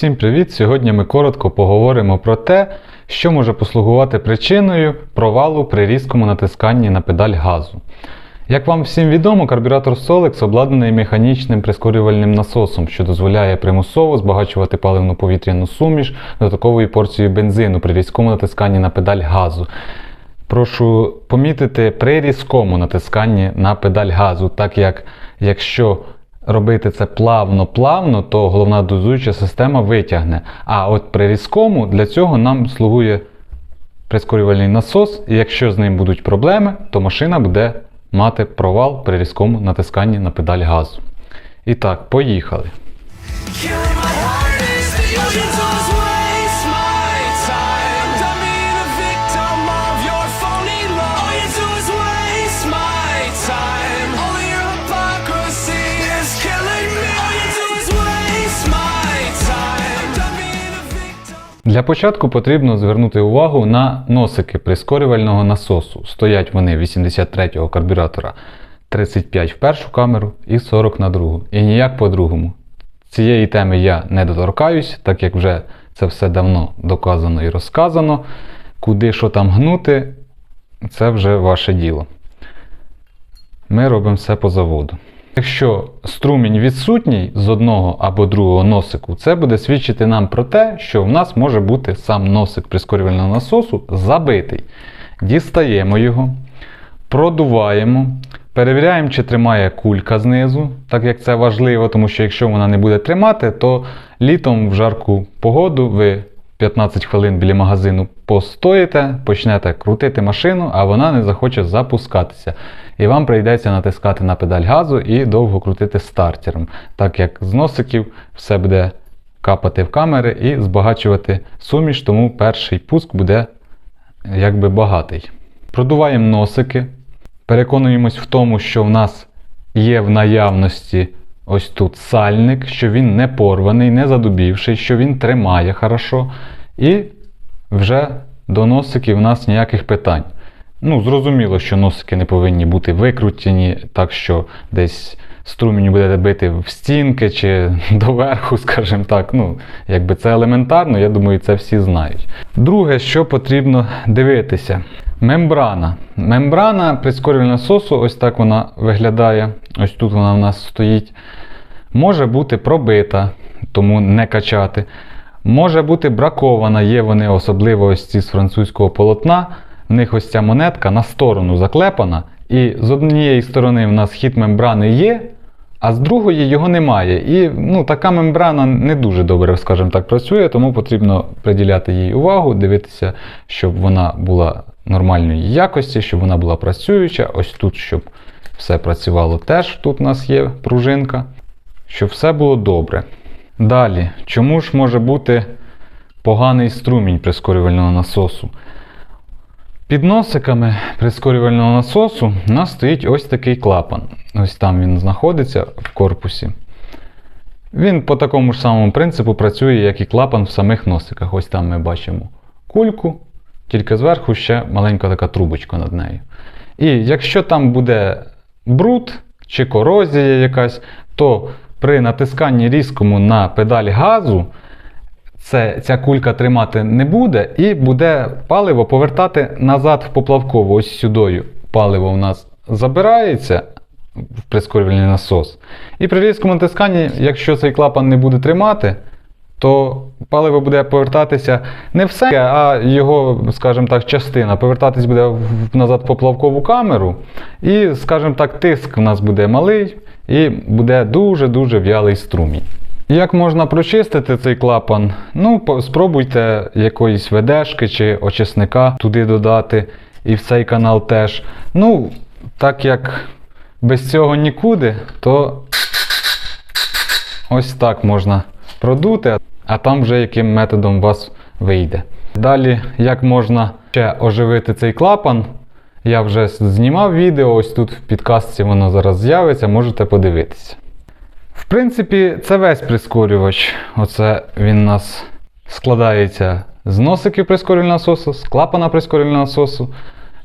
Всім привіт! Сьогодні ми коротко поговоримо про те, що може послугувати причиною провалу при різкому натисканні на педаль газу. Як вам всім відомо, карбюратор Solex обладнаний механічним прискорювальним насосом, що дозволяє примусово збагачувати паливну повітряну суміш додатковою порцією бензину при різкому натисканні на педаль газу. Прошу помітити при різкому натисканні на педаль газу, так як якщо робити це плавно-плавно, то головна дозуюча система витягне. А от при різкому для цього нам слугує прискорювальний насос, і якщо з ним будуть проблеми, то машина буде мати провал при різкому натисканні на педаль газу. І так, поїхали. Для початку потрібно звернути увагу на носики прискорювального насосу. Стоять вони 83-го карбюратора 35 в першу камеру і 40 на другу. І ніяк по-другому. Цієї теми я не доторкаюсь, так як вже це все давно доказано і розказано. Куди що там гнути, це вже ваше діло. Ми робимо все по заводу. Якщо струмінь відсутній з одного або другого носику, це буде свідчити нам про те, що в нас може бути сам носик прискорювального насосу забитий. Дістаємо його, продуваємо, перевіряємо, чи тримає кулька знизу, так як це важливо, тому що якщо вона не буде тримати, то літом в жарку погоду ви 15 хвилин біля магазину постоїте, почнете крутити машину, а вона не захоче запускатися. І вам прийдеться натискати на педаль газу і довго крутити стартером, так як з носиків все буде капати в камери і збагачувати суміш, тому перший пуск буде якби багатий. Продуваємо носики, переконуємось в тому, що в нас є в наявності ось тут сальник, що він не порваний, не задубівший, що він тримає хорошо. І вже до носиків у нас ніяких питань. Ну, зрозуміло, що носики не повинні бути викрутені, так що десь струмінь буде бити в стінки чи доверху, скажімо так. Ну, якби це елементарно, я думаю, це всі знають. Друге, що потрібно дивитися. Мембрана. Мембрана прискорювального насосу, ось так вона виглядає. Ось тут вона в нас стоїть. Може бути пробита, тому не качати. Може бути бракована, є вони особливо ось ці з французького полотна. В них ось ця монетка на сторону заклепана. І з однієї сторони в нас хід мембрани є, а з другої його немає. І ну, така мембрана не дуже добре, скажімо так, працює, тому потрібно приділяти їй увагу, дивитися, щоб вона була нормальної якості, щоб вона була працююча. Ось тут, щоб все працювало теж. Тут у нас є пружинка, щоб все було добре. Далі, чому ж може бути поганий струмінь прискорювального насосу? Під носиками прискорювального насосу у нас стоїть ось такий клапан. Ось там він знаходиться в корпусі. Він по такому ж самому принципу працює, як і клапан в самих носиках. Ось там ми бачимо кульку, тільки зверху ще маленька така трубочка над нею. І якщо там буде бруд чи корозія якась, то при натисканні різкому на педаль газу це, ця кулька тримати не буде, і буде паливо повертати назад в поплавкову. Ось сюди паливо у нас забирається в прискорювальний насос. І при різкому натисканні, якщо цей клапан не буде тримати, то паливо буде повертатися не все, а його, скажімо так, частина повертатись буде назад в поплавкову камеру. І, скажімо так, тиск у нас буде малий і буде дуже-дуже в'ялий струмінь. Як можна прочистити цей клапан? Ну, спробуйте якоїсь ведешки чи очисника туди додати, і в цей канал теж. Ну, так як без цього нікуди, то ось так можна продути, а там вже яким методом у вас вийде. Далі, як можна ще оживити цей клапан, я вже знімав відео, ось тут в підкастці воно зараз з'явиться, можете подивитися. В принципі, це весь прискорювач. Оце він у нас складається з носиків прискорювального насосу, з клапана прискорювального насосу,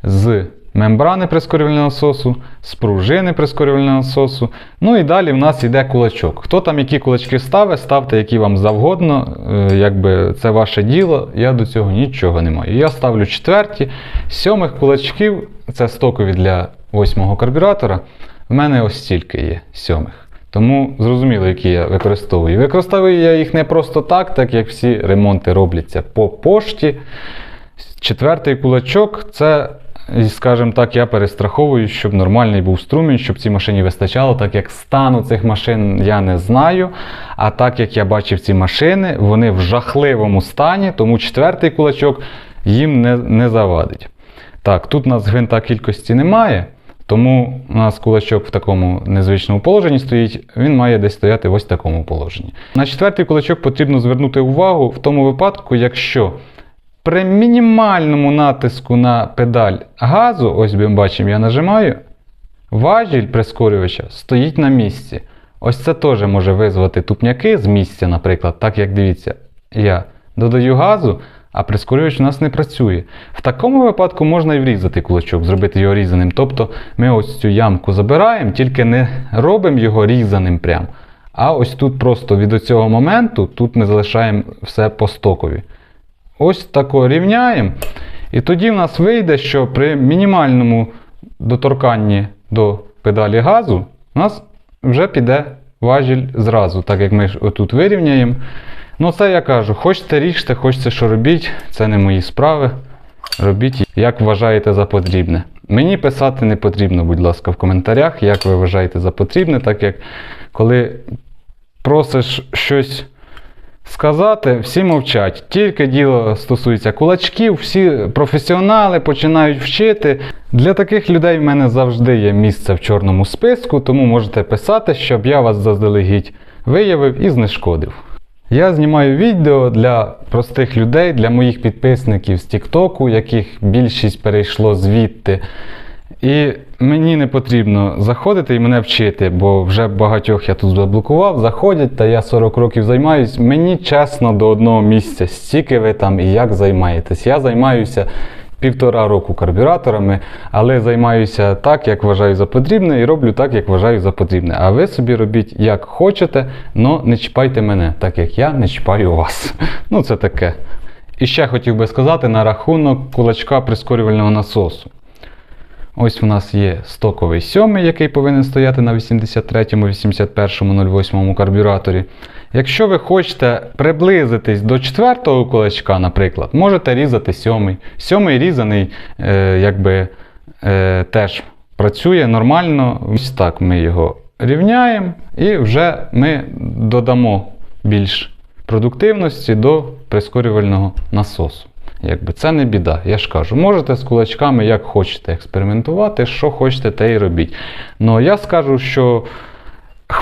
з мембрани прискорювального насосу, з пружини прискорювального насосу. Ну і далі в нас йде кулачок. Хто там які кулачки ставить, ставте які вам завгодно. Е, Якби це ваше діло, я до цього нічого не маю. Я ставлю четверті, сьомих кулачків, це стокові для восьмого карбюратора. В мене ось стільки є сьомих. Тому зрозуміло, які я використовую. Використовую я їх не просто так, так як всі ремонти робляться по пошті. Четвертий кулачок це, скажімо так, я перестраховую, щоб нормальний був струмінь, щоб цій машині вистачало, так як стану цих машин я не знаю. А так як я бачив ці машини, вони в жахливому стані, тому четвертий кулачок їм не, не завадить. Так, тут у нас гвинта кількості немає. Тому у нас кулачок в такому незвичному положенні стоїть, він має десь стояти ось в такому положенні. На четвертий кулачок потрібно звернути увагу в тому випадку, якщо при мінімальному натиску на педаль газу, ось ми бачимо, я нажимаю, важіль прискорювача стоїть на місці. Ось це теж може визвати тупняки з місця, наприклад, так як дивіться, я додаю газу, а прискорювач у нас не працює. В такому випадку можна і врізати кулачок, зробити його різаним. Тобто ми ось цю ямку забираємо, тільки не робимо його різаним прям. А ось тут просто від цього моменту, тут ми залишаємо все по стокові. Ось тако рівняємо. І тоді в нас вийде, що при мінімальному доторканні до педалі газу у нас вже піде важіль зразу, так як ми отут вирівняємо. Ну, це я кажу, хочете ріжте, хочете що робіть, це не мої справи. Робіть, як вважаєте за потрібне. Мені писати не потрібно, будь ласка, в коментарях, як ви вважаєте за потрібне, так як коли просиш щось сказати, всі мовчать. Тільки діло стосується кулачків, всі професіонали починають вчити. Для таких людей в мене завжди є місце в чорному списку, тому можете писати, щоб я вас заздалегідь виявив і знешкодив. Я знімаю відео для простих людей, для моїх підписників з Тіктоку, яких більшість перейшло звідти. І мені не потрібно заходити і мене вчити, бо вже багатьох я тут заблокував, заходять, та я 40 років займаюсь. Мені чесно до одного місця, стільки ви там і як займаєтесь. Я займаюся півтора року карбюраторами, але займаюся так, як вважаю за потрібне, і роблю так, як вважаю за потрібне. А ви собі робіть як хочете, але не чіпайте мене, так як я не чіпаю вас. Ну, це таке. І ще хотів би сказати на рахунок кулачка прискорювального насосу. Ось у нас є стоковий сьомий, який повинен стояти на 83-му, 81-му, 08-му карбюраторі. Якщо ви хочете приблизитись до четвертого кулачка, наприклад, можете різати сьомий. Сьомий різаний, е, якби е, теж працює нормально. Ось так ми його рівняємо і вже ми додамо більш продуктивності до прискорювального насосу. Якби це не біда, я ж кажу, можете з кулачками як хочете експериментувати, що хочете, те і робіть. Ну я скажу, що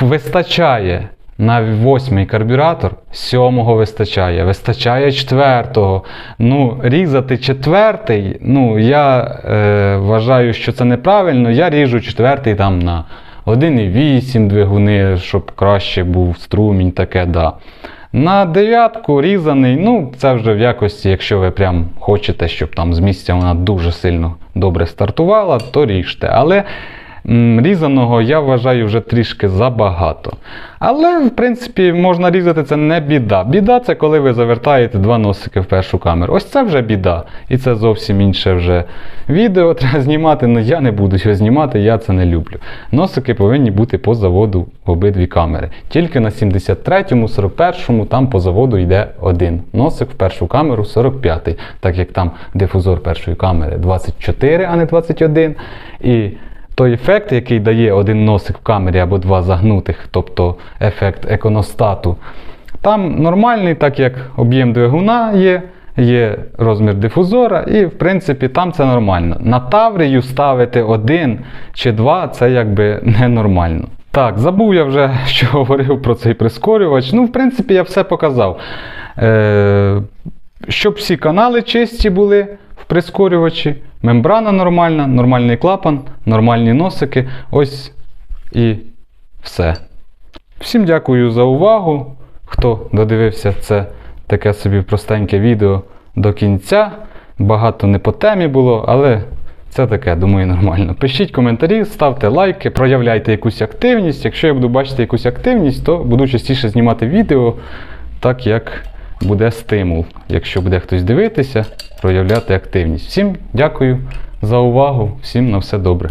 вистачає на восьмий карбюратор, сьомого вистачає, вистачає четвертого. Ну, різати четвертий, ну я е, вважаю, що це неправильно. Я ріжу четвертий там на 1,8 двигуни, щоб краще був струмінь, таке да. На дев'ятку різаний, ну це вже в якості, якщо ви прям хочете, щоб там з місця вона дуже сильно добре стартувала, то ріжте. Але різаного я вважаю вже трішки забагато. Але, в принципі, можна різати це не біда. Біда це коли ви завертаєте два носики в першу камеру. Ось це вже біда. І це зовсім інше вже відео треба знімати. але я не буду його знімати, я це не люблю. Носики повинні бути по заводу в обидві камери. Тільки на 73-му, 41-му там по заводу йде один носик в першу камеру 45-й, так як там дифузор першої камери 24, а не 21. І той ефект, який дає один носик в камері або два загнутих, тобто ефект еконостату, там нормальний, так як об'єм двигуна є, є розмір дифузора, і в принципі там це нормально. На Таврію ставити один чи два це якби ненормально. Так, забув я вже, що говорив про цей прискорювач. Ну, в принципі, я все показав. Е, щоб всі канали чисті були в прискорювачі, мембрана нормальна, нормальний клапан, нормальні носики. Ось і все. Всім дякую за увагу. Хто додивився це таке собі простеньке відео до кінця. Багато не по темі було, але Це таке, думаю, нормально. Пишіть коментарі, ставте лайки, проявляйте якусь активність. Якщо я буду бачити якусь активність, то буду частіше знімати відео, так як буде стимул. Якщо буде хтось дивитися, проявляти активність. Всім дякую за увагу, всім на все добре.